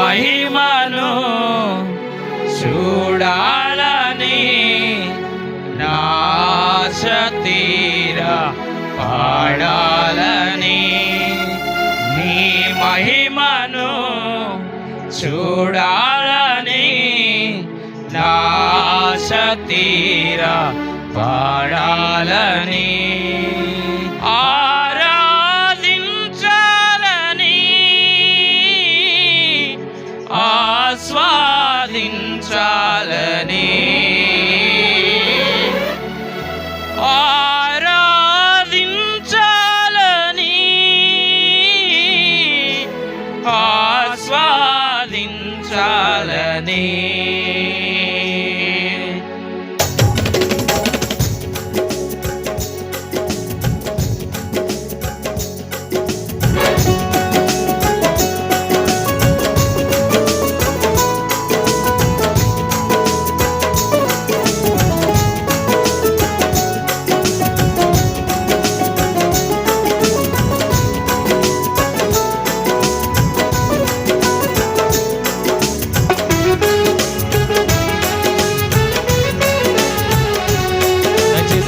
మహిమను చూడాలని నాశ తీరా పాడాలని నీ మహిమను చూడాలని నాశ తీరా పాడాలని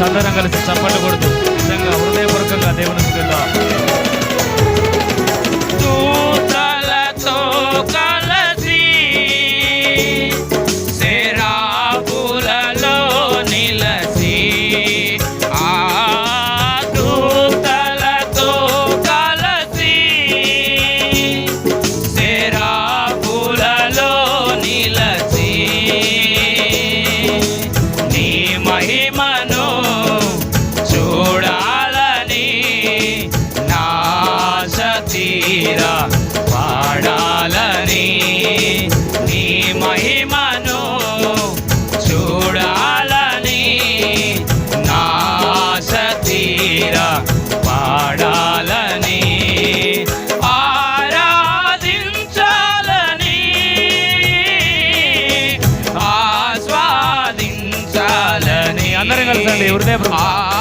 అందరం కలిసి చప్పట్లు కొడుతూ తీరా పాడాలని నీ మహిమను చూడాలని నాశ సతీరా పాడాలని ఆరాధించాలని ఆస్వాదించాలని అందరం కలిసండి హృదయపూర్వకంగా.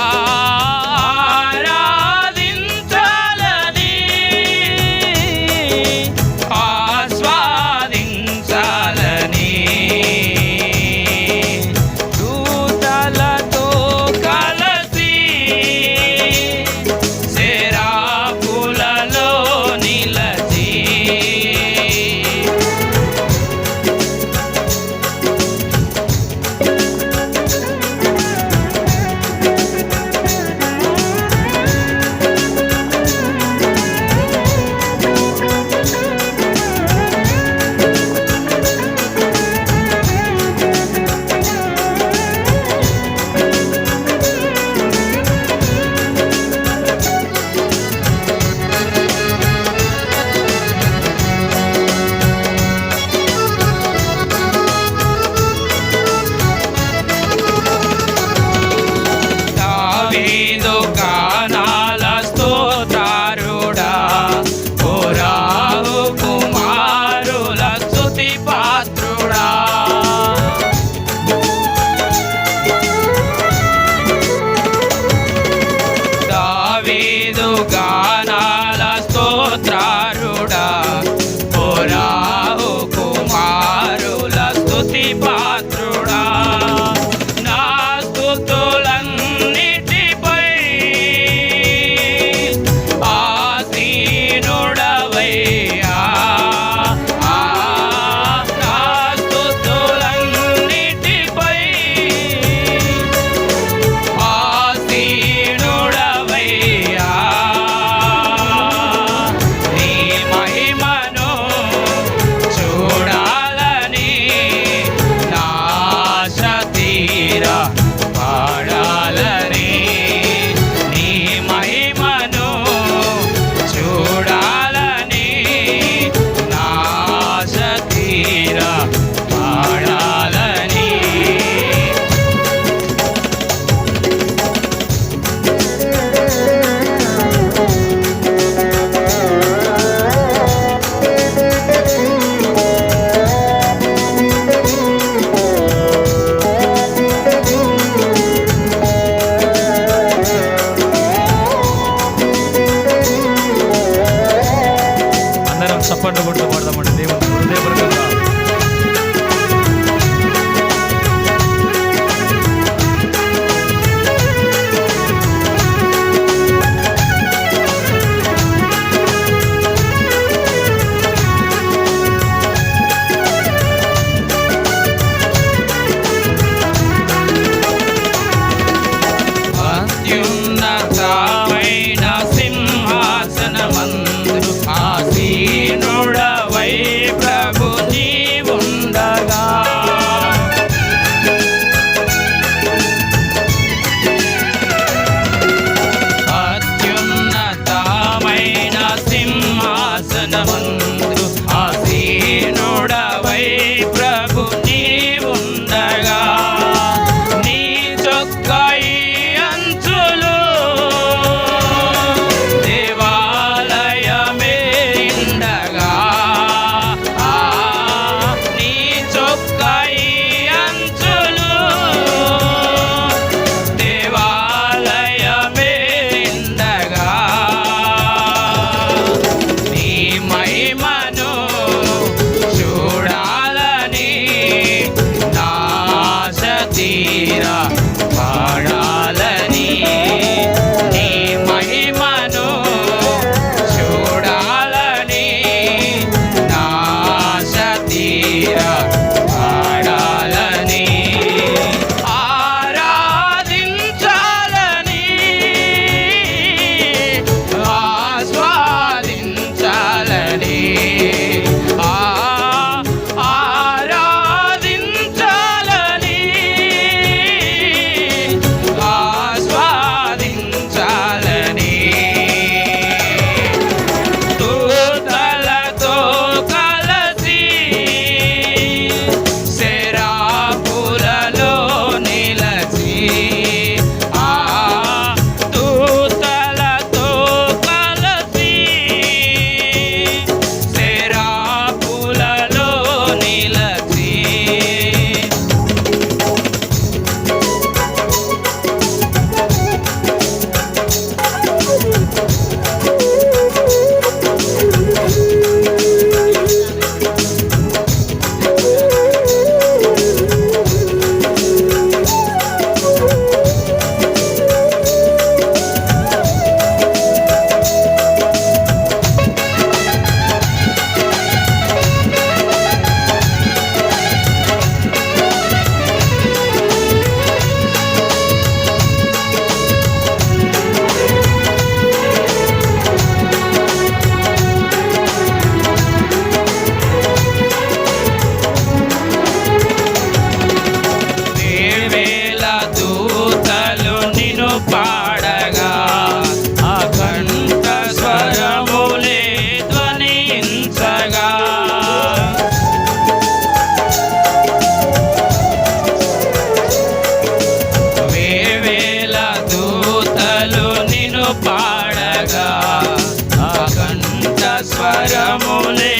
స్వరములే.